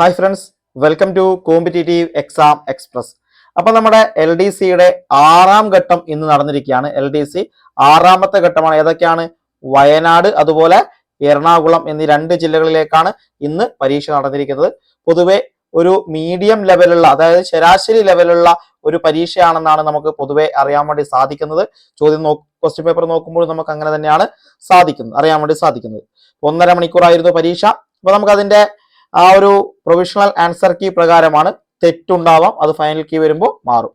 Hi friends welcome to competitive exam express അപ്പൊ നമ്മുടെ L D സിയുടെ ആറാം ഘട്ടം ഇന്ന് നടന്നിരിക്കുകയാണ്. എൽ ഡി സി ആറാമത്തെ ഘട്ടമാണ്. ഏതൊക്കെയാണ്? വയനാട് അതുപോലെ എറണാകുളം എന്നീ രണ്ട് ജില്ലകളിലേക്കാണ് ഇന്ന് പരീക്ഷ നടന്നിരിക്കുന്നത്. പൊതുവെ ഒരു മീഡിയം ലെവലുള്ള അതായത് ശരാശരി ലെവലുള്ള ഒരു പരീക്ഷയാണെന്നാണ് നമുക്ക് പൊതുവെ അറിയാൻ വേണ്ടി സാധിക്കുന്നത്. ചോദ്യം നോ ക്വസ്റ്റ്യൻ പേപ്പർ നോക്കുമ്പോൾ നമുക്ക് അങ്ങനെ തന്നെയാണ് സാധിക്കുന്നത് അറിയാൻ വേണ്ടി സാധിക്കുന്നത്. ഒന്നര മണിക്കൂറായിരുന്നു പരീക്ഷ. അപ്പൊ നമുക്ക് അതിന്റെ ആ ഒരു പ്രൊവിഷണൽ ആൻസർ കീ പ്രകാരമാണ് തെറ്റുണ്ടാവാം അത് ഫൈനൽ കീ വരുമ്പോൾ മാറും.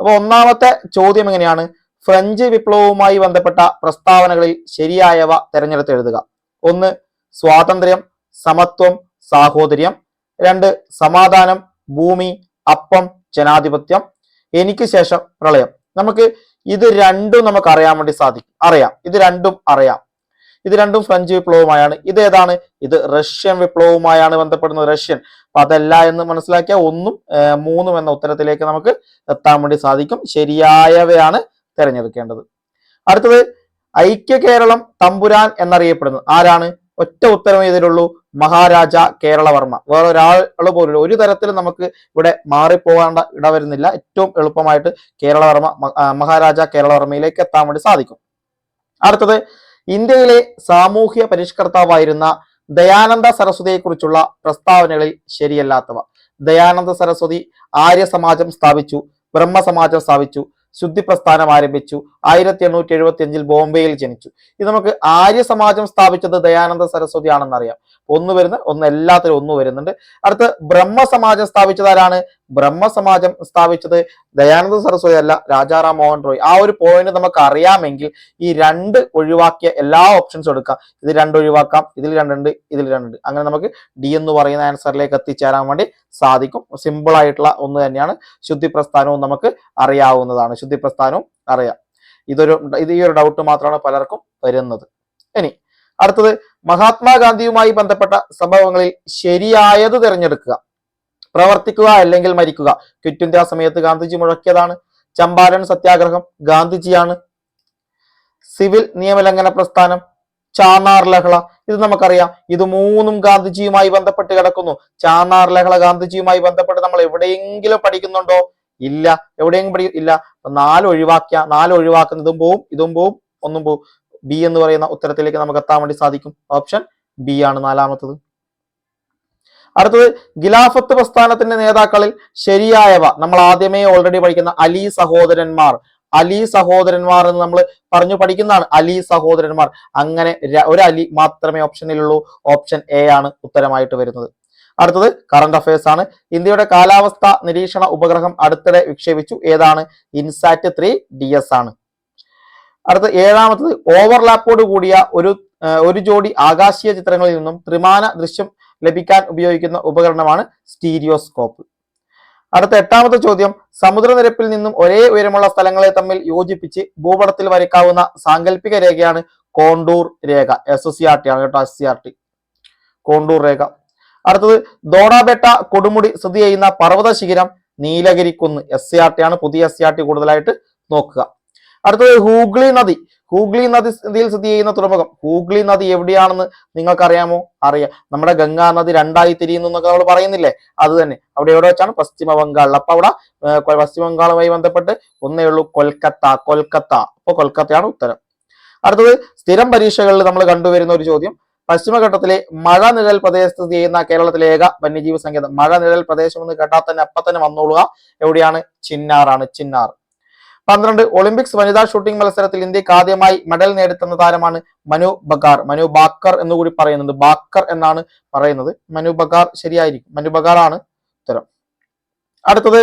അപ്പോൾ ഒന്നാമത്തെ ചോദ്യം എങ്ങനെയാണ്? ഫ്രഞ്ച് വിപ്ലവവുമായി ബന്ധപ്പെട്ട പ്രസ്താവനകളിൽ ശരിയായവ തിരഞ്ഞെടുത്ത് എഴുതുക. ഒന്ന് സ്വാതന്ത്ര്യം സമത്വം സാഹോദര്യം. രണ്ട് സമാധാനം ഭൂമി അപ്പം ജനാധിപത്യം. എനിക്ക് ശേഷം പ്രളയം. നമുക്ക് ഇത് രണ്ടും നമുക്ക് അറിയാൻ വേണ്ടി സാധിക്കും അറിയാം. ഇത് രണ്ടും അറിയാം. ഇത് രണ്ടും ഫ്രഞ്ച് വിപ്ലവവുമായാണ്. ഇത് ഏതാണ്? ഇത് റഷ്യൻ വിപ്ലവവുമായാണ് ബന്ധപ്പെടുന്നത് റഷ്യൻ. അപ്പൊ അതല്ല എന്ന് മനസ്സിലാക്കിയ ഒന്നും മൂന്നും എന്ന ഉത്തരത്തിലേക്ക് നമുക്ക് എത്താൻ വേണ്ടി സാധിക്കും. ശരിയായവയാണ് തിരഞ്ഞെടുക്കേണ്ടത്. അടുത്തത് ഐക്യ കേരളം തമ്പുരാൻ എന്നറിയപ്പെടുന്നത്. ആരാണ്? ഒറ്റ ഉത്തരം ഇതിലുള്ളൂ. മഹാരാജ കേരളവർമ്മ. വേറെ ഒരാൾ പോലും ഒരു തരത്തിലും നമുക്ക് ഇവിടെ മാറിപ്പോകേണ്ട ഇടവരുന്നില്ല ഏറ്റവും എളുപ്പമായിട്ട് കേരളവർമ്മ മഹാരാജ കേരളവർമ്മയിലേക്ക് എത്താൻ വേണ്ടി സാധിക്കും. അടുത്തത് ഇന്ത്യയിലെ സാമൂഹ്യ പരിഷ്കർത്താവായിരുന്ന ദയാനന്ദ സരസ്വതിയെക്കുറിച്ചുള്ള പ്രസ്താവനകളിൽ ശരിയല്ലാത്തവ. ദയാനന്ദ സരസ്വതി ആര്യ സമാജം സ്ഥാപിച്ചു ബ്രഹ്മസമാജം സ്ഥാപിച്ചു ശുദ്ധി പ്രസ്ഥാനം ആരംഭിച്ചു ആയിരത്തി എണ്ണൂറ്റി എഴുപത്തി അഞ്ചിൽ ബോംബെയിൽ ജനിച്ചു. ഇത് നമുക്ക് ആര്യ സമാജം സ്ഥാപിച്ചത് ദയാനന്ദ സരസ്വതി ആണെന്നറിയാം ഒന്ന് വരുന്ന ഒന്ന് എല്ലാത്തിലും ഒന്ന് വരുന്നുണ്ട്. അടുത്ത് ബ്രഹ്മസമാജം സ്ഥാപിച്ചത് ആരാണ്? ബ്രഹ്മസമാജം സ്ഥാപിച്ചത് ദയാനന്ദ സരസ്വതി അല്ല രാജാറാം മോഹൻ റോയ്. ആ ഒരു പോയിന്റ് നമുക്ക് അറിയാമെങ്കിൽ ഈ രണ്ട് ഒഴിവാക്കിയ എല്ലാ ഓപ്ഷൻസും എടുക്കാം. ഇത് രണ്ട് ഒഴിവാക്കാം ഇതിൽ രണ്ടുണ്ട് ഇതിൽ രണ്ടുണ്ട് അങ്ങനെ നമുക്ക് ഡി എന്ന് പറയുന്ന ആൻസറിലേക്ക് എത്തിച്ചേരാൻ വേണ്ടി സാധിക്കും. സിമ്പിൾ ആയിട്ടുള്ള ഒന്ന് തന്നെയാണ്. ശുദ്ധി പ്രസ്ഥാനവും നമുക്ക് അറിയാവുന്നതാണ്. ശുദ്ധി പ്രസ്ഥാനവും അറിയാം. ഇതൊരു ഇത് ഈ ഒരു ഡൗട്ട് മാത്രമാണ് പലർക്കും വരുന്നത്. ഇനി അടുത്തത് മഹാത്മാഗാന്ധിയുമായി ബന്ധപ്പെട്ട സംഭവങ്ങളിൽ ശരിയായത് തിരഞ്ഞെടുക്കുക. പ്രവർത്തിക്കുക അല്ലെങ്കിൽ മരിക്കുക. ക്വിറ്റ് ഇന്ത്യ സമയത്ത് ഗാന്ധിജി മുഴക്കിയതാണ്. ചമ്പാരൻ സത്യാഗ്രഹം ഗാന്ധിജിയാണ്. സിവിൽ നിയമലംഘന പ്രസ്ഥാനം ചാന്നാർ ലഹള. ഇത് നമുക്കറിയാം. ഇത് മൂന്നും ഗാന്ധിജിയുമായി ബന്ധപ്പെട്ട് കിടക്കുന്നു. ചാന്നാർ ലഹള ഗാന്ധിജിയുമായി ബന്ധപ്പെട്ട് നമ്മൾ എവിടെയെങ്കിലും പഠിക്കുന്നുണ്ടോ? ഇല്ല. എവിടെയെങ്കിലും പഠി ഇല്ല. നാല് ഒഴിവാക്കിയ നാല് ഒഴിവാക്കുന്ന ഇതും പോവും ഇതും പോവും ഒന്നും പോവും. ബി എന്ന് പറയുന്ന ഉത്തരത്തിലേക്ക് നമുക്ക് എത്താൻ വേണ്ടി സാധിക്കും. ഓപ്ഷൻ ബി ആണ് നാലാമത്തത്. അടുത്തത് ഖിലാഫത്ത് പ്രസ്ഥാനത്തിന്റെ നേതാക്കളിൽ ശരിയായവ. നമ്മൾ ആദ്യമേ ഓൾറെഡി പഠിക്കുന്ന അലി സഹോദരന്മാർ. അലി സഹോദരന്മാർ എന്ന് നമ്മൾ പറഞ്ഞു പഠിക്കുന്നതാണ് അലി സഹോദരന്മാർ. അങ്ങനെ ഒരു അലി മാത്രമേ ഓപ്ഷനിലുള്ളൂ ഓപ്ഷൻ എ ആണ് ഉത്തരമായിട്ട് വരുന്നത്. അടുത്തത് കറണ്ട് അഫയേഴ്സ് ആണ്. ഇന്ത്യയുടെ കാലാവസ്ഥ നിരീക്ഷണ ഉപഗ്രഹം അടുത്തിടെ വിക്ഷേപിച്ചു. ഏതാണ്? ഇൻസാറ്റ് ത്രീ ഡി എസ് ആണ്. അടുത്ത ഏഴാമത്തത് ഓവർലാപ്പോട് കൂടിയ ഒരു ഒരു ജോഡി ആകാശീയ ചിത്രങ്ങളിൽ നിന്നും ത്രിമാന ദൃശ്യം ലഭിക്കാൻ ഉപയോഗിക്കുന്ന ഉപകരണമാണ് സ്റ്റീരിയോസ്കോപ്പ്. അടുത്ത എട്ടാമത്തെ ചോദ്യം സമുദ്രനിരപ്പിൽ നിന്നും ഒരേ ഉയരമുള്ള സ്ഥലങ്ങളെ തമ്മിൽ യോജിപ്പിച്ച് ഭൂപടത്തിൽ വരയ്ക്കാവുന്ന സാങ്കല്പിക രേഖയാണ് കോണ്ടൂർ രേഖ S S C R T ആണ് കേട്ടോ S C R T contour രേഖ. അടുത്തത് ദോഡാബെട്ട കൊടുമുടി സ്ഥിതി ചെയ്യുന്ന പർവത ശിഖരം നീലഗിരിക്കുന്ന് എസ് സി ആർ ടി ആണ് പുതിയ എസ് സി ആർ ടി കൂടുതലായിട്ട് നോക്കുക. അടുത്തത് ഹൂഗ്ലി നദി ഹൂഗ്ലി നദി നദിയിൽ സ്ഥിതി ചെയ്യുന്ന തുറമുഖം. ഹൂഗ്ലി നദി എവിടെയാണെന്ന് നിങ്ങൾക്കറിയാമോ? അറിയാം. നമ്മുടെ ഗംഗാ നദി രണ്ടായി തിരിയുന്നു എന്നൊക്കെ നമ്മൾ പറയുന്നില്ലേ? അത് തന്നെ. അവിടെ എവിടെ വെച്ചാണ്? പശ്ചിമ ബംഗാളിൽ. അപ്പൊ അവിടെ പശ്ചിമ ബംഗാളുമായി ബന്ധപ്പെട്ട് ഒന്നേ ഉള്ളൂ കൊൽക്കത്ത കൊൽക്കത്ത. അപ്പൊ കൊൽക്കത്തയാണ് ഉത്തരം. അടുത്തത് സ്ഥിരം പരീക്ഷകളിൽ നമ്മൾ കണ്ടുവരുന്ന ഒരു ചോദ്യം. പശ്ചിമഘട്ടത്തിലെ മഴ നിഴൽ പ്രദേശത്ത് സ്ഥിതി ചെയ്യുന്ന കേരളത്തിലെ ഏക വന്യജീവി സങ്കേതം. മഴ നിഴൽ പ്രദേശം എന്ന് കേട്ടാൽ തന്നെ അപ്പൊ തന്നെ വന്നോളുക. എവിടെയാണ്? ചിന്നാറാണ് ചിന്നാർ. പന്ത്രണ്ട് ഒളിമ്പിക്സ് വനിതാ ഷൂട്ടിംഗ് മത്സരത്തിൽ ഇന്ത്യയ്ക്ക് ആദ്യമായി മെഡൽ നേടിത്തന്ന താരമാണ് മനു ബഗാർ. മനു ബാക്കർ എന്നുകൂടി പറയുന്നത് ബാക്കർ എന്നാണ് പറയുന്നത്. മനു ബഗാർ ശരിയായിരിക്കും. മനു ബഗാർ ആണ് ഉത്തരം. അടുത്തത്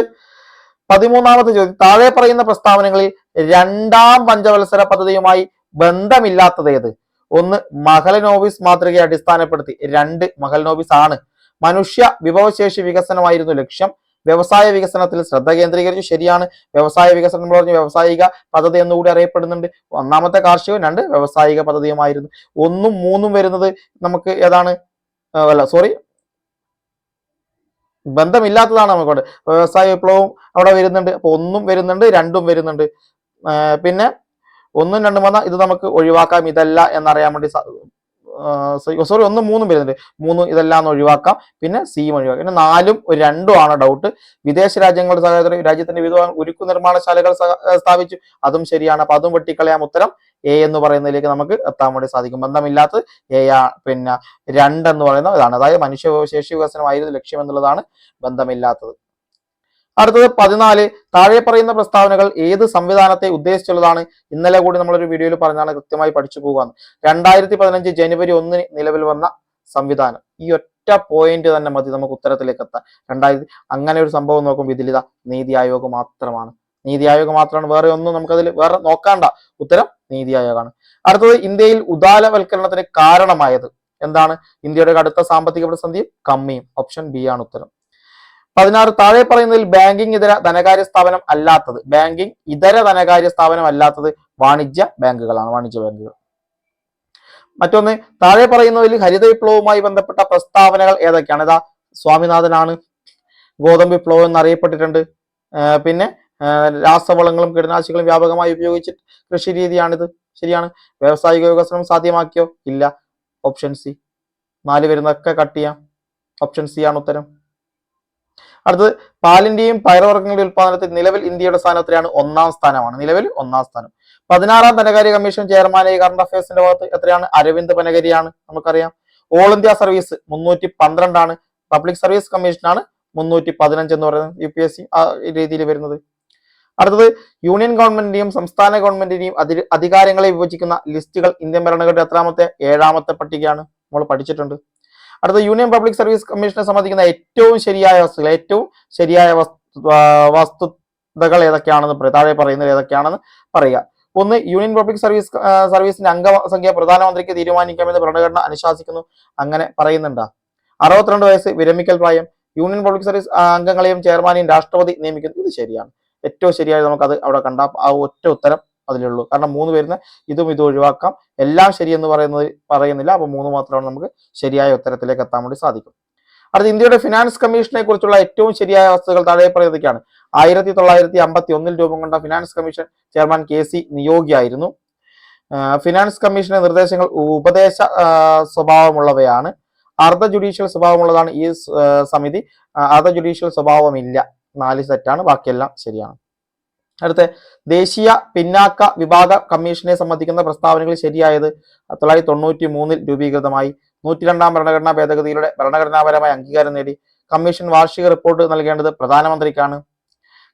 പതിമൂന്നാമത്തെ ചോദ്യം. താഴെ പറയുന്ന പ്രസ്താവനകളിൽ രണ്ടാം പഞ്ചവത്സര പദ്ധതിയുമായി ബന്ധമില്ലാത്തത് ഏത്? ഒന്ന് മഹലനോവിസ് മാതൃകയെ അടിസ്ഥാനപ്പെടുത്തി. രണ്ട് മഹലനോവിസ് ആണ്. മനുഷ്യ വിഭവശേഷി വികസനമായിരുന്നു ലക്ഷ്യം. വ്യവസായ വികസനത്തിൽ ശ്രദ്ധ കേന്ദ്രീകരിച്ചു. ശരിയാണ്. വ്യവസായ വികസനം എന്ന് പറഞ്ഞ വ്യവസായിക പദ്ധതി എന്നുകൂടി അറിയപ്പെടുന്നുണ്ട്. ഒന്നാമത്തെ കാർഷികവും രണ്ട് വ്യവസായിക പദ്ധതിയുമായിരുന്നു. ഒന്നും മൂന്നും വരുന്നത് നമുക്ക് ഏതാണ്? അല്ല സോറി ബന്ധമില്ലാത്തതാണ് നമുക്കവിടെ. വ്യവസായ വിപ്ലവവും അവിടെ വരുന്നുണ്ട്. അപ്പൊ ഒന്നും വരുന്നുണ്ട് രണ്ടും വരുന്നുണ്ട്. പിന്നെ ഒന്നും രണ്ടും വന്നാൽ ഇത് നമുക്ക് ഒഴിവാക്കാം. ഇതല്ല എന്നറിയാൻ വേണ്ടി സോറി ഒന്ന് മൂന്നും വരുന്നുണ്ട്. മൂന്ന് ഇതെല്ലാം ഒഴിവാക്കാം. പിന്നെ സിയും ഒഴിവാക്കാം. പിന്നെ നാലും ഒരു രണ്ടും ആണ് ഡൗട്ട് വിദേശ രാജ്യങ്ങളുടെ സഹോദരി രാജ്യത്തിന്റെ വിധ ഉരുക്കു നിർമ്മാണശാലകൾ സ്ഥാപിച്ചു. അതും ശരിയാണ്. അപ്പൊ അതും വെട്ടിക്കളയാം. ഉത്തരം എ എന്ന് പറയുന്നതിലേക്ക് നമുക്ക് എത്താൻ വേണ്ടി സാധിക്കും. ബന്ധമില്ലാത്ത എ പിന്നെ രണ്ട് എന്ന് പറയുന്ന ഇതാണ്. അതായത് മനുഷ്യശേഷി വികസനമായിരുന്നു ലക്ഷ്യം എന്നുള്ളതാണ് ബന്ധമില്ലാത്തത്. അടുത്തത് പതിനാല് താഴെ പറയുന്ന പ്രസ്താവനകൾ ഏത് സംവിധാനത്തെ ഉദ്ദേശിച്ചുള്ളതാണ് ഇന്നലെ കൂടി നമ്മളൊരു വീഡിയോയിൽ പറഞ്ഞാണ് കൃത്യമായി പഠിച്ചു പോകാന്ന് രണ്ടായിരത്തി പതിനഞ്ച് ജനുവരി ഒന്നിന് നിലവിൽ വന്ന സംവിധാനം. ഈ ഒറ്റ പോയിന്റ് തന്നെ മതി നമുക്ക് ഉത്തരത്തിലേക്ക് എത്താൻ. രണ്ടായിരത്തി അങ്ങനെ ഒരു സംഭവം നോക്കുമ്പോൾ ഇതിലിത നീതി ആയോഗ് മാത്രമാണ്. നീതി ആയോഗ് മാത്രമാണ്. വേറെ ഒന്നും നമുക്കതിൽ വേറെ നോക്കാണ്ട. ഉത്തരം നീതി ആയോഗാണ്. അടുത്തത് ഇന്ത്യയിൽ ഉദാരവൽക്കരണത്തിന് കാരണമായത് എന്താണ്? ഇന്ത്യയുടെ കടുത്ത സാമ്പത്തിക പ്രതിസന്ധിയും കമ്മിയും. ഓപ്ഷൻ ബി ആണ് ഉത്തരം. പതിനാറ് താഴെ പറയുന്നതിൽ ബാങ്കിംഗ് ഇതര ധനകാര്യ സ്ഥാപനം അല്ലാത്തത്. ബാങ്കിംഗ് ഇതര ധനകാര്യ സ്ഥാപനം അല്ലാത്തത് വാണിജ്യ ബാങ്കുകളാണ് വാണിജ്യ ബാങ്കുകൾ. മറ്റൊന്ന് താഴെ പറയുന്നതിൽ ഹരിത വിപ്ലവവുമായി ബന്ധപ്പെട്ട പ്രസ്താവനകൾ ഏതൊക്കെയാണ്? ഇതാ സ്വാമിനാഥനാണ് ഗോതമ്പ് വിപ്ലവം എന്നറിയപ്പെട്ടിട്ടുണ്ട്. പിന്നെ രാസവളങ്ങളും കീടനാശികളും വ്യാപകമായി ഉപയോഗിച്ച് കൃഷി രീതിയാണിത്. ശരിയാണ്. വ്യാവസായിക വികസനം സാധ്യമാക്കിയോ? ഇല്ല. Option C. നാല് വരുന്നതൊക്കെ കട്ട് ചെയ്യാം. ഓപ്ഷൻ സി ആണ് ഉത്തരം. അടുത്തത് പാലിന്റെയും പയറുവർഗങ്ങളുടെ ഉൽപ്പാദനത്തിൽ നിലവിൽ ഇന്ത്യയുടെ സ്ഥാനത്തിലാണ് ഒന്നാം സ്ഥാനമാണ്. നിലവിൽ ഒന്നാം സ്ഥാനം. പതിനാറാം ധനകാര്യ കമ്മീഷൻ ചെയർമാനായി കറണ്ട് അഫയേഴ്സിന്റെ ഭാഗത്ത് എത്രയാണ്? അരവിന്ദ് പനഗരിയാണ് നമുക്കറിയാം. ഓൾ ഇന്ത്യ സർവീസ് മുന്നൂറ്റി പന്ത്രണ്ടാണ്. പബ്ലിക് സർവീസ് കമ്മീഷനാണ് മുന്നൂറ്റി പതിനഞ്ച് എന്ന് പറയുന്നത് യു പി എസ് സി ആ രീതിയിൽ വരുന്നത്. അടുത്തത് യൂണിയൻ ഗവൺമെന്റിന്റെയും സംസ്ഥാന ഗവൺമെന്റിന്റെയും അധി അധികാരങ്ങളെ വിഭജിക്കുന്ന ലിസ്റ്റുകൾ ഇന്ത്യൻ ഭരണഘടന എത്രാമത്തെ ഏഴാമത്തെ പട്ടികയാണ്. നമ്മൾ പഠിച്ചിട്ടുണ്ട്. അടുത്ത യൂണിയൻ പബ്ലിക് സർവീസ് കമ്മീഷനെ സംബന്ധിക്കുന്ന ഏറ്റവും ശരിയായ വസ്തുക്കൾ ഏറ്റവും ശരിയായ വസ്തു വസ്തുതകൾ ഏതൊക്കെയാണെന്ന് താഴെ പറയുന്നത് ഏതൊക്കെയാണെന്ന് പറയുക. ഒന്ന് യൂണിയൻ പബ്ലിക് സർവീസ് സർവീസിന്റെ അംഗസംഖ്യ പ്രധാനമന്ത്രിക്ക് തീരുമാനിക്കാമെന്ന് ഭരണഘടന അനുശാസിക്കുന്നു. അങ്ങനെ പറയുന്നുണ്ട്. അറുപത്തിരണ്ട് വയസ്സ് വിരമിക്കൽ പ്രായം. യൂണിയൻ പബ്ലിക് സർവീസ് അംഗങ്ങളെയും ചെയർമാനെയും രാഷ്ട്രപതി നിയമിക്കുന്നു. ഇത് ശരിയാണ്. ഏറ്റവും ശരിയായി നമുക്കത് അവിടെ കണ്ട ആ ഒറ്റ ഉത്തരം അതിലുള്ളൂ കാരണം മൂന്ന് വരുന്ന ഇതും ഇതും ഒഴിവാക്കാം. എല്ലാം ശരിയെന്ന് പറയുന്നത് പറയുന്നില്ല. അപ്പൊ മൂന്ന് മാത്രമാണ് നമുക്ക് ശരിയായ ഉത്തരത്തിലേക്ക് എത്താൻ വേണ്ടി സാധിക്കും. അടുത്ത ഇന്ത്യയുടെ ഫിനാൻസ് കമ്മീഷനെ കുറിച്ചുള്ള ഏറ്റവും ശരിയായ വസ്തുക്കൾ താഴെ പറയുന്നതൊക്കെയാണ്. ആയിരത്തി തൊള്ളായിരത്തി അമ്പത്തി ഒന്നിൽ രൂപം കൊണ്ട finance commission chairman K C നിയോഗിയായിരുന്നു. Finance കമ്മീഷന്റെ നിർദ്ദേശങ്ങൾ ഉപദേശ സ്വഭാവമുള്ളവയാണ്. അർദ്ധ ജുഡീഷ്യൽ സ്വഭാവമുള്ളതാണ് ഈ സമിതി. അർദ്ധ ജുഡീഷ്യൽ സ്വഭാവമില്ല. നാല് സെറ്റാണ് ബാക്കിയെല്ലാം ശരിയാണ്. അടുത്ത ദേശീയ പിന്നാക്ക വിഭാഗ കമ്മീഷനെ സംബന്ധിക്കുന്ന പ്രസ്താവനകൾ ശരിയായത് തൊള്ളായിരത്തി തൊണ്ണൂറ്റി മൂന്നിൽ രൂപീകൃതമായി. നൂറ്റി രണ്ടാം ഭരണഘടനാ ഭേദഗതിയിലൂടെ ഭരണഘടനാപരമായ അംഗീകാരം നേടി. കമ്മീഷൻ വാർഷിക റിപ്പോർട്ട് നൽകേണ്ടത് പ്രധാനമന്ത്രിക്കാണ്.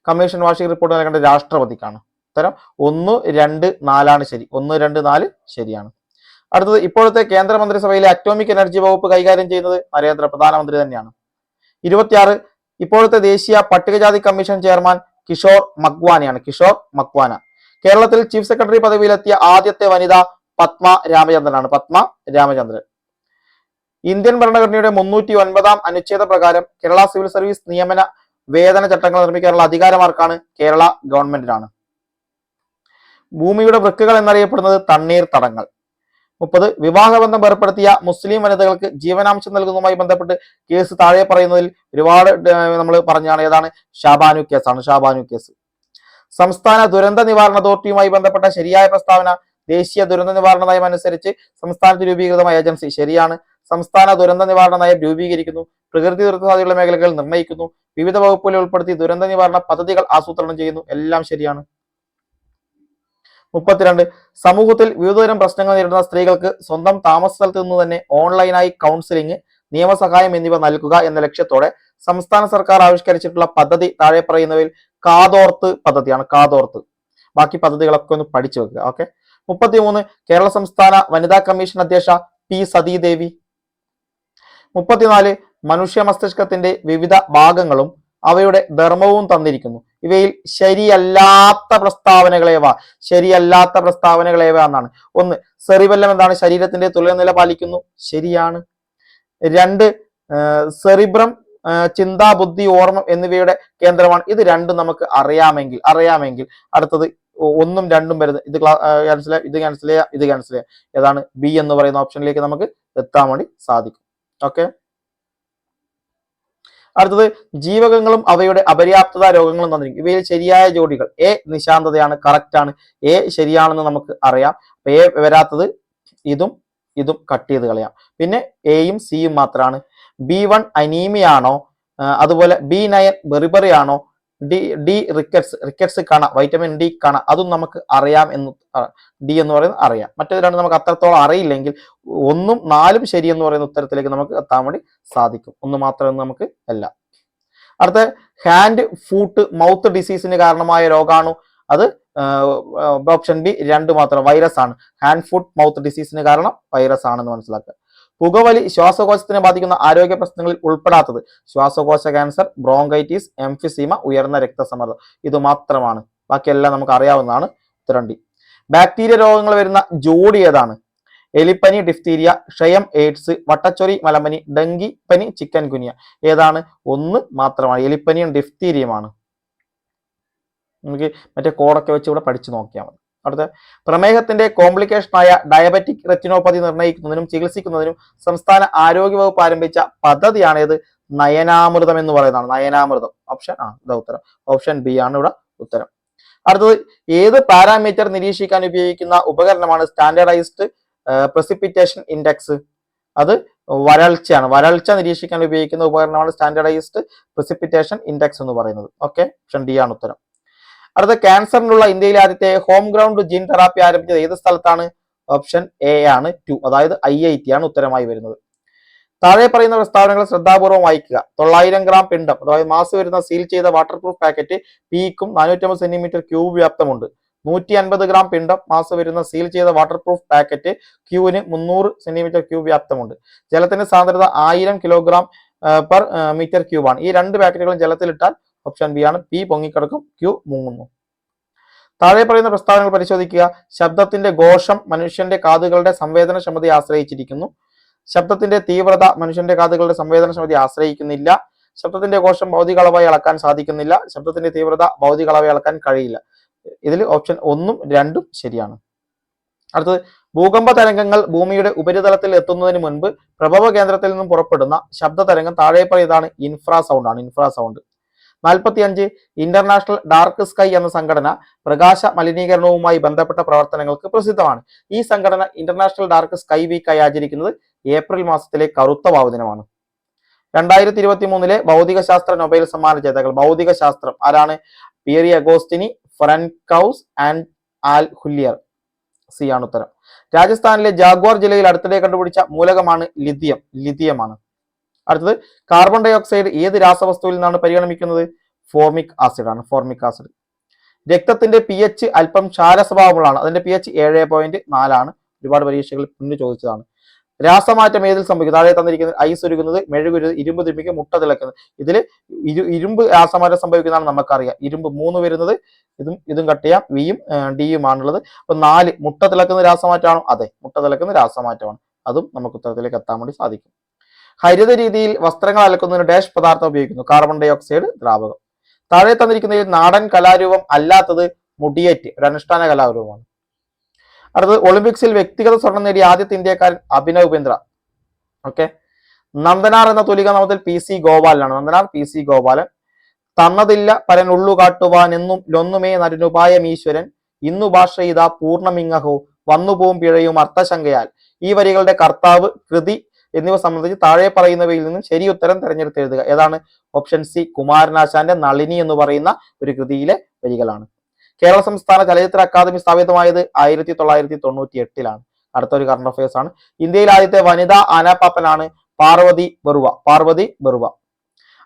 കമ്മീഷൻ വാർഷിക റിപ്പോർട്ട് നൽകേണ്ടത് രാഷ്ട്രപതിക്കാണ്. ഉത്തരം ഒന്ന് രണ്ട് നാലാണ് ശരി. ഒന്ന് രണ്ട് നാല് ശരിയാണ്. അടുത്തത് ഇപ്പോഴത്തെ കേന്ദ്രമന്ത്രിസഭയിലെ അറ്റോമിക് എനർജി വകുപ്പ് കൈകാര്യം ചെയ്യുന്നത് നരേന്ദ്ര പ്രധാനമന്ത്രി തന്നെയാണ്. ഇരുപത്തിയാറ് ഇപ്പോഴത്തെ ദേശീയ പട്ടികജാതി കമ്മീഷൻ ചെയർമാൻ കിഷോർ മക്വാനയാണ് കിഷോർ മക്വാന കേരളത്തിൽ ചീഫ് സെക്രട്ടറി പദവിയിലെത്തിയ ആദ്യത്തെ വനിത പത്മ രാമചന്ദ്രനാണ്. പത്മ രാമചന്ദ്രൻ. ഇന്ത്യൻ ഭരണഘടനയുടെ മുന്നൂറ്റി ഒൻപതാം അനുച്ഛേദ പ്രകാരം കേരള സിവിൽ സർവീസ് നിയമന വേതന ചട്ടങ്ങൾ നിർമ്മിക്കാനുള്ള അധികാരമാർക്കാണ് കേരള ഗവൺമെന്റിനാണ്. ഭൂമിയുടെ വൃക്കുകൾ എന്നറിയപ്പെടുന്നത് തണ്ണീർ തടങ്ങൾ. മുപ്പത്. വിവാഹബന്ധം ഏർപ്പെടുത്തിയ മുസ്ലിം വനിതകൾക്ക് ജീവനാംശം നൽകുന്നതുമായി ബന്ധപ്പെട്ട് കേസ് താഴെ പറയുന്നതിൽ ഒരുപാട് നമ്മൾ പറഞ്ഞാണ് ഏതാണ്? ഷാബാനു കേസാണ് ഷാബാനു കേസ്. സംസ്ഥാന ദുരന്ത നിവാരണ അതോറിറ്റിയുമായി ബന്ധപ്പെട്ട ശരിയായ പ്രസ്താവന ദേശീയ ദുരന്ത നിവാരണ നയം അനുസരിച്ച് സംസ്ഥാനത്ത് രൂപീകൃതമായ ഏജൻസി ശരിയാണ്. സംസ്ഥാന ദുരന്ത നിവാരണ നയം രൂപീകരിക്കുന്നു. പ്രകൃതി ദുരന്ത സാധ്യതയുള്ള മേഖലകൾ നിർണയിക്കുന്നു. വിവിധ വകുപ്പുകളിൽ ഉൾപ്പെടുത്തി ദുരന്ത നിവാരണ പദ്ധതികൾ ആസൂത്രണം ചെയ്യുന്നു. എല്ലാം ശരിയാണ്. മുപ്പത്തിരണ്ട്. സമൂഹത്തിൽ വിവിധതരം പ്രശ്നങ്ങൾ നേരിടുന്ന സ്ത്രീകൾക്ക് സ്വന്തം താമസ സ്ഥലത്ത് നിന്ന് തന്നെ ഓൺലൈനായി കൗൺസിലിംഗ് നിയമസഹായം എന്നിവ നൽകുക എന്ന ലക്ഷ്യത്തോടെ സംസ്ഥാന സർക്കാർ ആവിഷ്കരിച്ചിട്ടുള്ള പദ്ധതി താഴെ പറയുന്നവയിൽ കാതോർത്ത് പദ്ധതിയാണ്. കാതോർത്ത്. ബാക്കി പദ്ധതികളൊക്കെ ഒന്ന് പഠിച്ചു വെക്കുക. ഓക്കെ? മുപ്പത്തിമൂന്ന്. കേരള സംസ്ഥാന വനിതാ കമ്മീഷൻ അധ്യക്ഷ പി സതീദേവി. മുപ്പത്തിനാല്. മനുഷ്യ മസ്തിഷ്കത്തിന്റെ വിവിധ ഭാഗങ്ങളും അവയുടെ ധർമ്മവും തന്നിരിക്കുന്നു. ഇവയിൽ ശരിയല്ലാത്ത പ്രസ്താവനകളേവ ശരിയല്ലാത്ത പ്രസ്താവനകളേവ എന്നാണ്. ഒന്ന് സെറിബെല്ലം എന്താണ് ശരീരത്തിന്റെ തുലനില പാലിക്കുന്നു? ശരിയാണ്. രണ്ട് സെറിബ്രം ചിന്താ ബുദ്ധി ഓർമ്മ എന്നിവയുടെ കേന്ദ്രമാണ്. ഇത് രണ്ടും നമുക്ക് അറിയാമെങ്കിൽ അറിയാമെങ്കിൽ അടുത്തത് ഒന്നും രണ്ടും വരുന്നത്. ഇത് ക്യാൻസൽ ഇത് ക്യാൻസൽ ചെയ്യാം ഇത് ക്യാൻസൽ ചെയ്യാം. ഏതാണ് ബി എന്ന് പറയുന്ന ഓപ്ഷനിലേക്ക് നമുക്ക് എത്താൻ വേണ്ടി സാധിക്കും. ഓക്കെ അടുത്തത് ജീവകങ്ങളും അവയുടെ അപര്യാപ്തത രോഗങ്ങളും തന്നിരിക്കും. ഇവയിൽ ശരിയായ ജോഡികൾ എ നിശാന്തതയാണ് കറക്റ്റ് ആണ്. എ ശരിയാണെന്ന് നമുക്ക് അറിയാം. എ വരാത്തത് ഇതും ഇതും കട്ട് ചെയ്ത് കളയാം. പിന്നെ എയും സിയും മാത്രമാണ് ബി വൺ അനീമിയാണോ അതുപോലെ ബി നയൻ ബെറിബറി ആണോ? ഡി ഡി റിക്കറ്റ്സ് റിക്കറ്റ്സ് കാണാം വൈറ്റമിൻ ഡി കാണാം അതും നമുക്ക് അറിയാം എന്ന് ഡി എന്ന് പറയുന്നത് അറിയാം. മറ്റേത് രണ്ട് നമുക്ക് അത്രത്തോളം അറിയില്ലെങ്കിൽ ഒന്നും നാലും ശരി എന്ന് പറയുന്ന ഉത്തരത്തിലേക്ക് നമുക്ക് എത്താൻ വേണ്ടി സാധിക്കും. ഒന്ന് മാത്രം നമുക്ക് അല്ല. അടുത്ത ഹാൻഡ് ഫൂട്ട് മൗത്ത് ഡിസീസിന് കാരണമായ രോഗാണു. അത് ഓപ്ഷൻ ബി രണ്ട് മാത്രം വൈറസ് ആണ്. ഹാൻഡ് ഫുഡ് മൗത്ത് ഡിസീസിന് കാരണം വൈറസ് ആണെന്ന് മനസ്സിലാക്കുക. പുകവലി ശ്വാസകോശത്തിനെ ബാധിക്കുന്ന ആരോഗ്യ പ്രശ്നങ്ങളിൽ ഉൾപ്പെടാത്തത്. ശ്വാസകോശ ക്യാൻസർ ബ്രോങ്കൈറ്റിസ് എംഫിസീമ ഉയർന്ന രക്തസമ്മർദ്ദം. ഇത് മാത്രമാണ്. ബാക്കിയെല്ലാം നമുക്ക് അറിയാവുന്നതാണ് ഉത്തരണ്ടി. ബാക്ടീരിയ രോഗങ്ങൾ വരുന്ന ജോഡി ഏതാണ്? എലിപ്പനി ഡിഫ്തീരിയ ക്ഷയം എയ്ഡ്സ് വട്ടച്ചൊറി മലമ്പനി ഡെങ്കി പനി ചിക്കൻ കുനിയ ഏതാണ്? ഒന്ന് മാത്രമാണ്. എലിപ്പനിയും ഡിഫ്തീരിയുമാണ്. നമുക്ക് മറ്റേ കോഡൊക്കെ വെച്ച് ഇവിടെ പഠിച്ചു നോക്കിയാൽ മതി. അടുത്ത പ്രമേഹത്തിന്റെ കോംപ്ലിക്കേഷനായ ഡയബറ്റിക് റെറ്റിനോപ്പതി നിർണയിക്കുന്നതിനും ചികിത്സിക്കുന്നതിനും സംസ്ഥാന ആരോഗ്യവകുപ്പ് ആരംഭിച്ച പദ്ധതിയാണേത് നയനാമൃതം എന്ന് പറയുന്നതാണ്. നയനാമൃതം. ഓപ്ഷൻ ആ ഇതാ ഉത്തരം. ഓപ്ഷൻ ബി ആണ് ഇവിടെ ഉത്തരം. അടുത്തത് ഏത് പാരാമീറ്റർ നിരീക്ഷിക്കാൻ ഉപയോഗിക്കുന്ന ഉപകരണമാണ് സ്റ്റാൻഡേർഡൈസ്ഡ് പ്രസിപ്പിറ്റേഷൻ ഇൻഡെക്സ്? അത് വരൾച്ചയാണ്. വരൾച്ച നിരീക്ഷിക്കാൻ ഉപയോഗിക്കുന്ന ഉപകരണമാണ് സ്റ്റാൻഡേർഡൈസ്ഡ് പ്രസിപ്പിറ്റേഷൻ ഇൻഡെക്സ് എന്ന് പറയുന്നത്. ഓക്കെ? ഓപ്ഷൻ ഡി ആണ് ഉത്തരം. അടുത്ത ക്യാൻസറിനുള്ള ഇന്ത്യയിലെ ആദ്യത്തെ ഹോം ഗ്രൗണ്ട് ജീൻ തെറാപ്പി ആരംഭിച്ചത് ഏത് സ്ഥലത്താണ്? ഓപ്ഷൻ എ ആണ് ടു അതായത് ഐ ഐ ടി ആണ് ഉത്തരമായി വരുന്നത്. താഴെ പറയുന്ന പ്രസ്താവനകൾ ശ്രദ്ധാപൂർവം വായിക്കുക. തൊള്ളായിരം ഗ്രാം പിണ്ടം അതായത് മാസ് വരുന്ന സീൽ ചെയ്ത വാട്ടർ പ്രൂഫ് പാക്കറ്റ് പീക്കും നാനൂറ്റമ്പത് സെന്റിമീറ്റർ ക്യൂബ് വ്യാപ്തമുണ്ട്. നൂറ്റി അൻപത് ഗ്രാം പിണ്ടം മാസ് വരുന്ന സീൽ ചെയ്ത വാട്ടർ പ്രൂഫ് പാക്കറ്റ് ക്യൂവിന് മുന്നൂറ് സെന്റിമീറ്റർ ക്യൂബ് വ്യാപ്തമുണ്ട്. ജലത്തിന്റെ സാന്ദ്രത ആയിരം കിലോഗ്രാം പെർ മീറ്റർ ക്യൂബാണ് ഈ രണ്ട് പാക്കറ്റുകളും ജലത്തിലിട്ടാൽ ഓപ്ഷൻ ബി ആണ്. പി പൊങ്ങിക്കിടക്കും ക്യൂ മുങ്ങുന്നു. താഴെ പറയുന്ന പ്രസ്താവനകൾ പരിശോധിക്കുക. ശബ്ദത്തിന്റെ ഘോഷം മനുഷ്യന്റെ കാതുകളുടെ സംവേദനക്ഷമതയെ ആശ്രയിച്ചിരിക്കുന്നു. ശബ്ദത്തിന്റെ തീവ്രത മനുഷ്യന്റെ കാതുകളുടെ സംവേദനക്ഷമതയെ ആശ്രയിക്കുന്നില്ല. ശബ്ദത്തിന്റെ ഘോഷം ഭൗതിക അളവായി അളക്കാൻ സാധിക്കുന്നില്ല. ശബ്ദത്തിന്റെ തീവ്രത ഭൗതിക അളവായി അളക്കാൻ കഴിയില്ല. ഇതിൽ ഓപ്ഷൻ ഒന്നും രണ്ടും ശരിയാണ്. അടുത്തത് ഭൂകമ്പ തരംഗങ്ങൾ ഭൂമിയുടെ ഉപരിതലത്തിൽ എത്തുന്നതിന് മുൻപ് പ്രഭവ കേന്ദ്രത്തിൽ നിന്നും പുറപ്പെടുന്ന ശബ്ദ തരംഗം താഴെ പറയുന്നതാണ് ഇൻഫ്രാ സൗണ്ട് ആണ്. ഇൻഫ്രാ സൗണ്ട് നാൽപ്പത്തിയഞ്ച് ഇന്റർനാഷണൽ ഡാർക്ക് സ്കൈ എന്ന സംഘടന പ്രകാശ മലിനീകരണവുമായി ബന്ധപ്പെട്ട പ്രവർത്തനങ്ങൾക്ക് പ്രസിദ്ധമാണ്. ഈ സംഘടന ഇന്റർനാഷണൽ ഡാർക്ക് സ്കൈ വീക്കായി ആചരിക്കുന്നത് ഏപ്രിൽ മാസത്തിലെ കറുത്ത വാവുദിനമാണ് രണ്ടായിരത്തി ഇരുപത്തി മൂന്നിലെ ഭൗതികശാസ്ത്ര നൊബേൽ സമ്മാന ജേതാക്കൾ ഭൗതികശാസ്ത്രം ആരാണ്? പിയറി അഗോസ്റ്റിനി ഫ്രൻകൌസ് ആൻഡ് ആൽ ഹുല്ലിയർ. സി ആണ് ഉത്തരം. രാജസ്ഥാനിലെ ജാഗ്വാർ ജില്ലയിൽ അടുത്തിടെ കണ്ടുപിടിച്ച മൂലകമാണ് ലിഥിയം. ലിഥിയമാണ്. അടുത്തത് കാർബൺ ഡൈ ഓക്സൈഡ് ഏത് രാസവസ്തുവിൽ നിന്നാണ് പരിഗണിക്കുന്നത് ഫോർമിക് ആസിഡ് ആണ് ഫോർമിക് ആസിഡ് രക്തത്തിന്റെ പി എച്ച് അല്പം ക്ഷാര സ്വഭാവമുള്ളതാണ് അതിന്റെ പി എച്ച് ഏഴ് പോയിന്റ് നാലാണ്. ഒരുപാട് പരീക്ഷകളിൽ മുന്നിൽ ചോദിച്ചതാണ്. രാസമാറ്റം ഏതിൽ സംഭവിക്കും താഴെ തന്നിരിക്കുന്നത് ഐസ് ഒരുക്കുന്നത് മെഴുകുരുത് ഇരുമ്പ് തിരുമ്പിക്കുക മുട്ട തിളക്കുന്നത് ഇതിൽ ഇരു ഇരുമ്പ് രാസമാറ്റം സംഭവിക്കുന്നതാണ് നമുക്കറിയാം. ഇരുമ്പ് മൂന്ന് വരുന്നത് ഇതും ഇതും കട്ട് ചെയ്യാം. വിയും ഡിയും ആണുള്ളത് അപ്പൊ നാല് മുട്ട തിളക്കുന്ന രാസമാറ്റമാണോ? അതെ മുട്ട തിളക്കുന്ന രാസമാറ്റമാണ്. അതും നമുക്ക് ഉത്തരത്തിലേക്ക് എത്താൻ വേണ്ടി സാധിക്കും. ഹരിത രീതിയിൽ വസ്ത്രങ്ങൾ അലക്കുന്നതിന് ഡാഷ് പദാർത്ഥം ഉപയോഗിക്കുന്നു. കാർബൺ ഡൈ ഓക്സൈഡ് ദ്രാവകം. താഴെ തന്നിരിക്കുന്നതിൽ നാടൻ കലാരൂപം അല്ലാത്തത് മുടിയേറ്റ് ഒരു അനുഷ്ഠാന കലാരൂപമാണ്. അടുത്തത് ഒളിമ്പിക്സിൽ വ്യക്തിഗത സ്വർണം നേടിയ ആദ്യത്തെ ഇന്ത്യക്കാരൻ അഭിനവ് ഉപേന്ദ്ര ഓക്കെ? നന്ദനാർ എന്ന തുലിക നാമത്തിൽ P C ഗോപാലനാണ്. Nandanar P C Gopalan. തന്നതില്ല പരൻ ഉള്ളു കാട്ടുവാൻ എന്നും ലൊന്നുമേ നരനുപായം ഈശ്വരൻ. ഇന്നു ഭാഷ ഇതാ പൂർണമിങ്ങഹോ വന്നുപോവും പിഴയും അർത്ഥശങ്കയാൽ. ഈ വരികളുടെ കർത്താവ് കൃതി എന്നിവ സംബന്ധിച്ച് താഴെ പറയുന്നവയിൽ നിന്നും ശരി ഉത്തരം തിരഞ്ഞെടുത്ത് എഴുതുക ഏതാണ്? ഓപ്ഷൻ സി കുമാരനാശാന്റെ നളിനി എന്ന് പറയുന്ന ഒരു കൃതിയിലെ വരികളാണ്. കേരള സംസ്ഥാന ചലച്ചിത്ര അക്കാദമി സ്ഥാപിതമായത് ആയിരത്തി തൊള്ളായിരത്തി തൊണ്ണൂറ്റി എട്ടിലാണ് അടുത്തൊരു കറണ്ട് അഫയേഴ്സ് ആണ്. ഇന്ത്യയിൽ ആദ്യത്തെ വനിതാ ആനാപ്പാപ്പനാണ് പാർവതി ബറുവ. പാർവതി ബറുവ.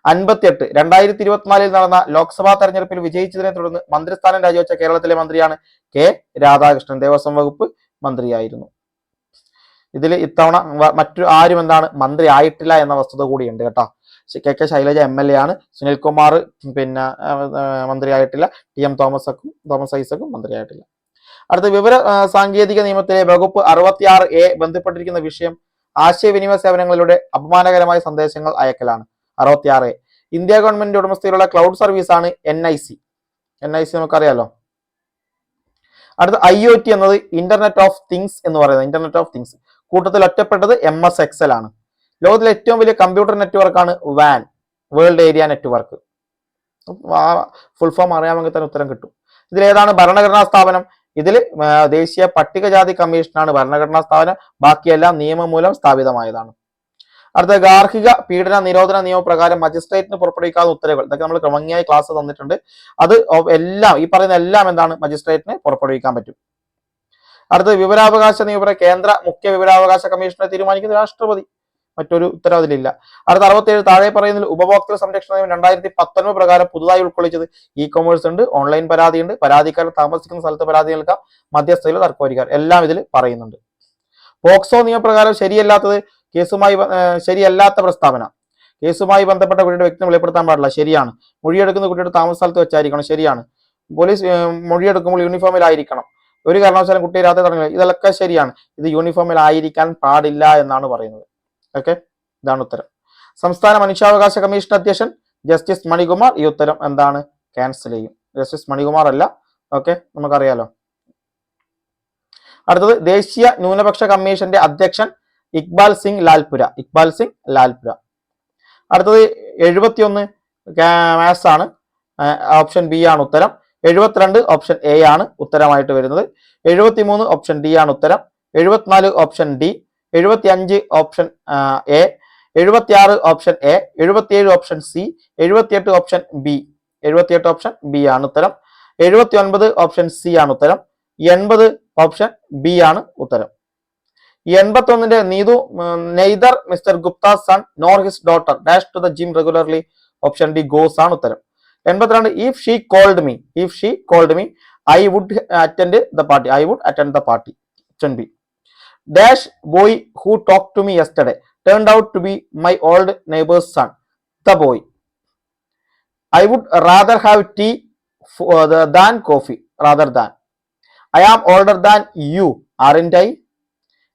അൻപത്തിയെട്ട് രണ്ടായിരത്തി ഇരുപത്തിനാലിൽ നടന്ന ലോക്സഭാ തെരഞ്ഞെടുപ്പിൽ വിജയിച്ചതിനെ തുടർന്ന് മന്ത്രിസ്ഥാനം രാജിവെച്ച കേരളത്തിലെ മന്ത്രിയാണ് കെ രാധാകൃഷ്ണൻ. ദേവസ്വം വകുപ്പ് മന്ത്രിയായിരുന്നു. ഇതിൽ ഇത്തവണ മറ്റു ആരും എന്താണ് മന്ത്രി ആയിട്ടില്ല എന്ന വസ്തുത കൂടിയുണ്ട് കേട്ടോ. K K Shailaja M L A ആണ്. സുനിൽകുമാർ പിന്നെ മന്ത്രിയായിട്ടില്ല ടി എം തോമസക്കും തോമസ് ഐസക്കും മന്ത്രിയായിട്ടില്ല അടുത്ത വിവര സാങ്കേതിക നിയമത്തിലെ വകുപ്പ് അറുപത്തിയാറ് എ ബന്ധപ്പെട്ടിരിക്കുന്ന വിഷയം ആശയവിനിമയ സേവനങ്ങളിലൂടെ അപമാനകരമായ സന്ദേശങ്ങൾ അയക്കലാണ്. അറുപത്തിയാറ് എ. ഇന്ത്യ ഗവൺമെന്റ് ഉടമസ്ഥയിലുള്ള ക്ലൗഡ് സർവീസ് ആണ് N I C. N I C നമുക്കറിയാലോ. അടുത്ത ഐ ഒ ടി എന്നത് ഇന്റർനെറ്റ് ഓഫ് തിങ്സ് എന്ന് പറയുന്നത്. Internet of things. കൂട്ടത്തിൽ ഒറ്റപ്പെട്ടത് എം എസ് എക്സൽ ആണ്. ലോകത്തിലെ ഏറ്റവും വലിയ കമ്പ്യൂട്ടർ നെറ്റ്വർക്കാണ് van world area network full form അറിയാമെങ്കിൽ തന്നെ ഉത്തരം കിട്ടും. ഇതിലേതാണ് ഭരണഘടനാ സ്ഥാപനം? ഇതിൽ ദേശീയ പട്ടികജാതി കമ്മീഷനാണ് ഭരണഘടനാ സ്ഥാപനം. ബാക്കിയെല്ലാം നിയമം മൂലം സ്ഥാപിതമായതാണ്. അടുത്ത ഗാർഹിക പീഡന നിരോധന നിയമപ്രകാരം മജിസ്ട്രേറ്റിന് പുറപ്പെടുവിക്കാവുന്ന ഉത്തരവുകൾ. ഇതൊക്കെ നമ്മൾ ക്രമങ്ങിയായി ക്ലാസ് തന്നിട്ടുണ്ട്. അത് എല്ലാം ഈ പറയുന്ന എല്ലാം എന്താണ് മജിസ്ട്രേറ്റിന് പുറപ്പെടുവിക്കാൻ പറ്റും. അടുത്ത വിവരാവകാശ നിയമന കേന്ദ്ര മുഖ്യ വിവരാവകാശ കമ്മീഷനെ തീരുമാനിക്കുന്നത് രാഷ്ട്രപതി. മറ്റൊരു ഉത്തരവ് അതിലില്ല അടുത്ത അറുപത്തേഴ് താഴെ പറയുന്നതിൽ ഉപഭോക്തൃ സംരക്ഷണ നിയമം രണ്ടായിരത്തി പത്തൊൻപത് പ്രകാരം പുതുതായി ഉൾക്കൊള്ളിച്ചത് ഇ കൊമേഴ്സ് ഉണ്ട് ഓൺലൈൻ പരാതി ഉണ്ട് പരാതിക്കാരൻ താമസിക്കുന്ന സ്ഥലത്ത് പരാതി നൽകാം മധ്യസ്ഥയിൽ തർക്കപരിഹാരം എല്ലാം ഇതിൽ പറയുന്നുണ്ട്. പോക്സോ നിയമപ്രകാരം ശരിയല്ലാത്തത് കേസുമായി ശരിയല്ലാത്ത പ്രസ്താവന. കേസുമായി ബന്ധപ്പെട്ട കുട്ടിയുടെ വ്യക്തി വെളിപ്പെടുത്താൻ പാടില്ല. ശരിയാണ്. മൊഴിയെടുക്കുന്ന കുട്ടിയുടെ താമസ സ്ഥലത്ത് വെച്ചായിരിക്കണം. ശരിയാണ്. പോലീസ് മൊഴിയെടുക്കുമ്പോൾ യൂണിഫോമിലായിരിക്കണം ഒരു കാരണവശാലും കുട്ടി രാത്രി തുടങ്ങി ഇതൊക്കെ ശരിയാണ്. ഇത് യൂണിഫോമിൽ ആയിരിക്കാൻ പാടില്ല എന്നാണ് പറയുന്നത്. ഓക്കെ ഇതാണ് ഉത്തരം. സംസ്ഥാന മനുഷ്യാവകാശ കമ്മീഷൻ അധ്യക്ഷൻ ജസ്റ്റിസ് മണികുമാർ ഈ ഉത്തരം എന്താണ്? ക്യാൻസൽ ചെയ്യും. ജസ്റ്റിസ് മണികുമാർ അല്ല. ഓക്കെ നമുക്കറിയാലോ. അടുത്തത് ദേശീയ ന്യൂനപക്ഷ കമ്മീഷന്റെ അധ്യക്ഷൻ ഇക്ബാൽ സിംഗ് ലാൽപുര. ഇക്ബാൽ സിംഗ് ലാൽപുര. അടുത്തത് എഴുപത്തിയൊന്ന് മാത്സ് ആണ്. ഓപ്ഷൻ ബി ആണ് ഉത്തരം. എഴുപത്തിരണ്ട് ഓപ്ഷൻ എ ആണ് ഉത്തരമായിട്ട് വരുന്നത്. എഴുപത്തിമൂന്ന് ഓപ്ഷൻ ഡി ആണ് ഉത്തരം. എഴുപത്തിനാല് ഓപ്ഷൻ ഡി എഴുപത്തി അഞ്ച് ഓപ്ഷൻ എ എഴുപത്തിയാറ് ഓപ്ഷൻ എ എഴുപത്തിയേഴ് ഓപ്ഷൻ സി എഴുപത്തിയെട്ട് ഓപ്ഷൻ ബി എഴുപത്തിയെട്ട് ഓപ്ഷൻ ബി ആണ് ഉത്തരം. എഴുപത്തി ഒൻപത് ഓപ്ഷൻ സി ആണ് ഉത്തരം. എൺപത് ഓപ്ഷൻ ബി ആണ് ഉത്തരം. എൺപത്തി ഒന്നിന്റെ Neethu neither Mr Gupta son nor his daughter dash to the gym regularly option D goes ആണ് ഉത്തരം. എൺപത്തിരണ്ട് if she called me if she called me I would attend the party I would attend the party option B dash boy who talk to me yesterday turned out to be my old neighbor's son, the boy. I would rather have tea for the, than coffee, rather than. I am older than you, aren't I?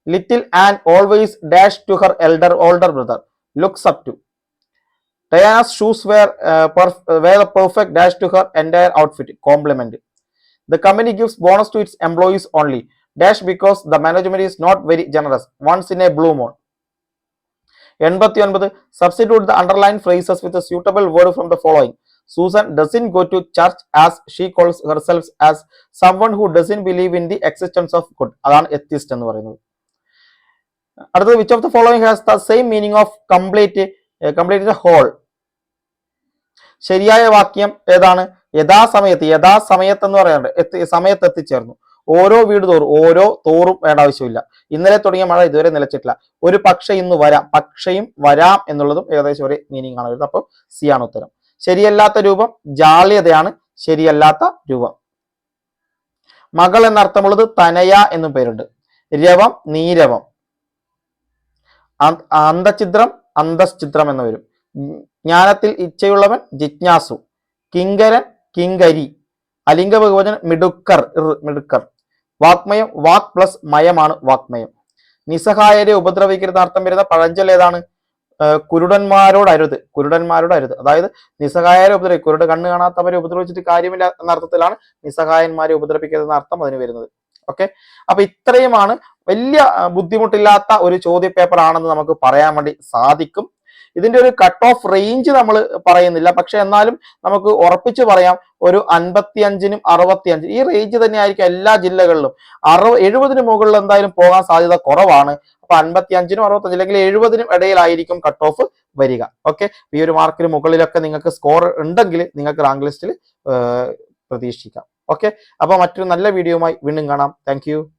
Little Anne always dashed to her elder older brother, looks up to. Diana's shoes were uh, perf- were the perfect dash to her entire outfit, compliment. The company gives bonus to its employees only, dash because the management is not very generous, once in a blue moon. എൺപത്തി ഒൻപത് substitute the underline phrases with suitable word from the following Susan doesn't go to church as she calls herself as someone who doesn't believe in the existence of good അതാണ് atheist എന്ന് പറയുന്നത് അടുത്തത് which of the following has the same meaning of complete complete whole ശരിയായ വാക്യം ഏതാണ്? യഥാസമയത്ത്. യഥാസമയത്ത് എന്ന് പറയാറുണ്ട് എത്തി സമയത്ത് എത്തിച്ചേർന്നു. ഓരോ വീട് തോറും ഓരോ തോറും വേണ്ട ആവശ്യമില്ല. ഇന്നലെ തുടങ്ങിയ മഴ ഇതുവരെ നിലച്ചിട്ടില്ല. ഒരു പക്ഷെ ഇന്ന് വരാം. പക്ഷയും വരാം എന്നുള്ളതും ഏകദേശം ഒരേ മീനിങ് ആണ് വരുന്നത്. അപ്പോൾ സി ആണ് ഉത്തരം. ശരിയല്ലാത്ത രൂപം ജാള്യതയാണ്. ശരിയല്ലാത്ത രൂപം. മകൾ എന്നർത്ഥമുള്ളത് തനയ എന്നും പേരുണ്ട്. രവം നീരവം. അന്തചിത്രം അന്തശ്ചിത്രം എന്ന് വരും ജ്ഞാനത്തിൽ ഇച്ഛയുള്ളവൻ ജിജ്ഞാസു. കിങ്കരൻ കിങ്കരി. അലിംഗ ബഹുവചനം മിടുക്കർ മിടുക്കർ. വാക്മയം വാക് പ്ലസ് മയമാണ് വാക്മയം നിസ്സഹായരെ ഉപദ്രവിക്കരുത് അർത്ഥം വരുന്ന പഴഞ്ചൽ ഏതാണ്? കുരുടന്മാരോടരുത് കുരുടന്മാരോട് അരുത് കുരുടന്മാരോട് അരുത് അതായത് നിസ്സഹായരെ ഉപദ്രവിക്കും കുരുട് കണ്ണ് കാണാത്തവരെ ഉപദ്രവിച്ചിട്ട് കാര്യമില്ല എന്ന അർത്ഥത്തിലാണ് നിസ്സഹായന്മാരെ ഉപദ്രവിക്കരുതെന്ന അർത്ഥം അതിന് വരുന്നത്. ഓക്കെ? അപ്പൊ ഇത്രയുമാണ്. വലിയ ബുദ്ധിമുട്ടില്ലാത്ത ഒരു ചോദ്യ പേപ്പർ ആണെന്ന് നമുക്ക് പറയാൻ വേണ്ടി സാധിക്കും. ഇതിന്റെ ഒരു കട്ട് ഓഫ് റേഞ്ച് നമ്മൾ പറയുന്നില്ല. പക്ഷെ എന്നാലും നമുക്ക് ഉറപ്പിച്ച് പറയാം ഒരു അൻപത്തി അഞ്ചിനും അറുപത്തി അഞ്ചിനും ഈ റേഞ്ച് തന്നെ ആയിരിക്കും എല്ലാ ജില്ലകളിലും. അറുപ എഴുപതിന് മുകളിൽ എന്തായാലും പോകാൻ സാധ്യത കുറവാണ്. അപ്പൊ അൻപത്തി അഞ്ചിനും അറുപത്തഞ്ച് അല്ലെങ്കിൽ എഴുപതിനും ഇടയിലായിരിക്കും കട്ട് ഓഫ് വരിക. ഓക്കെ? ഈ ഒരു മാർക്കിന് മുകളിലൊക്കെ നിങ്ങൾക്ക് സ്കോർ ഉണ്ടെങ്കിൽ നിങ്ങൾക്ക് റാങ്ക് ലിസ്റ്റിൽ പ്രതീക്ഷിക്കാം. ഓക്കെ അപ്പോൾ മറ്റൊരു നല്ല വീഡിയോയുമായി വീണ്ടും കാണാം. താങ്ക്